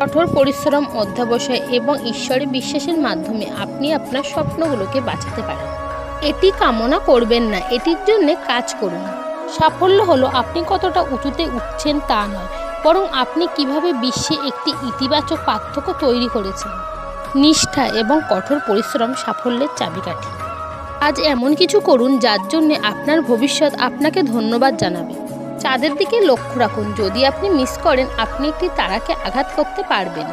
কঠোর পরিশ্রম, অধ্যাবসায় এবং ঈশ্বরে বিশ্বাসের মাধ্যমে আপনি আপনার স্বপ্নগুলোকে বাঁচাতে পারেন। এটি কামনা করবেন না, এটির জন্য কাজ করুন। সাফল্য হলো আপনি কতটা উঁচুতে উঠছেন তা নয়, বরং আপনি কীভাবে বিশ্বে একটি ইতিবাচক পার্থক্য তৈরি করেছেন। নিষ্ঠা এবং কঠোর পরিশ্রম সাফল্যের চাবিকাঠি। আজ এমন কিছু করুন যার জন্য আপনার ভবিষ্যৎ আপনাকে ধন্যবাদ জানাবে। চাঁদের দিকে লক্ষ্য রাখুন। যদি আপনি মিস করেন, আপনি একটি তারাকে আঘাত করতে পারবেন।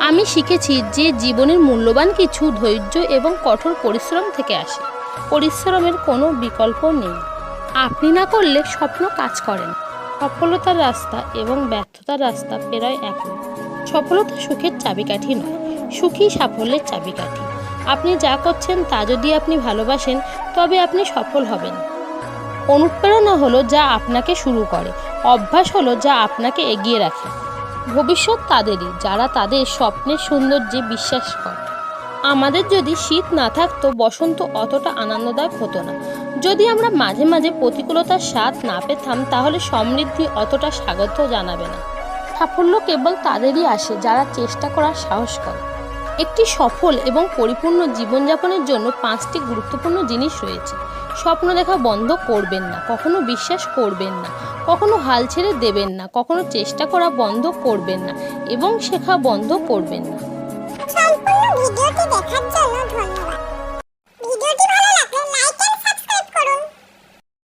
আমি শিখেছি যে জীবনের মূল্যবান কিছু ধৈর্য এবং কঠোর পরিশ্রম থেকে আসে। পরিশ্রমের কোনো বিকল্প নেই। আপনি না করলে স্বপ্ন কাজ করেন সফলতার রাস্তা এবং ব্যর্থতার রাস্তা প্রায় একই সফলতা সুখের চাবিকাঠি নয় সুখী সাফল্যের চাবিকাঠি। আপনি যা করছেন, তা যদি আপনি ভালোবাসেন, তবে আপনি সফল হবেন। অনুপ্রেরণা হলো যা আপনাকে শুরু করে। অভ্যাস হলো যা আপনাকে এগিয়ে রাখে। ভবিষ্যৎ তাদেরই, যারা তাদের স্বপ্নের সৌন্দর্যে বিশ্বাস করে। আমাদের যদি শীত না থাকতো, বসন্ত অতটা আনন্দদায়ক হতো না। যদি আমরা মাঝে মাঝে প্রতিকূলতার স্বাদ না পেতাম, তাহলে সমৃদ্ধি অতটা স্বাগত জানাবে না। সাফল্য কেবল তাদেরই আসে, যারা চেষ্টা করার সাহস করে। একটি সফল এবং পরিপূর্ণ জীবনযাপনের জন্য পাঁচটি গুরুত্বপূর্ণ জিনিস রয়েছে। স্বপ্ন দেখা বন্ধ করবেন না, কখনো বিশ্বাস করবেন না, কখনো হাল ছেড়ে দেবেন না, কখনো চেষ্টা করা বন্ধ করবেন না এবং শেখা বন্ধ করবেন না। সম্পূর্ণ ভিডিওটি দেখার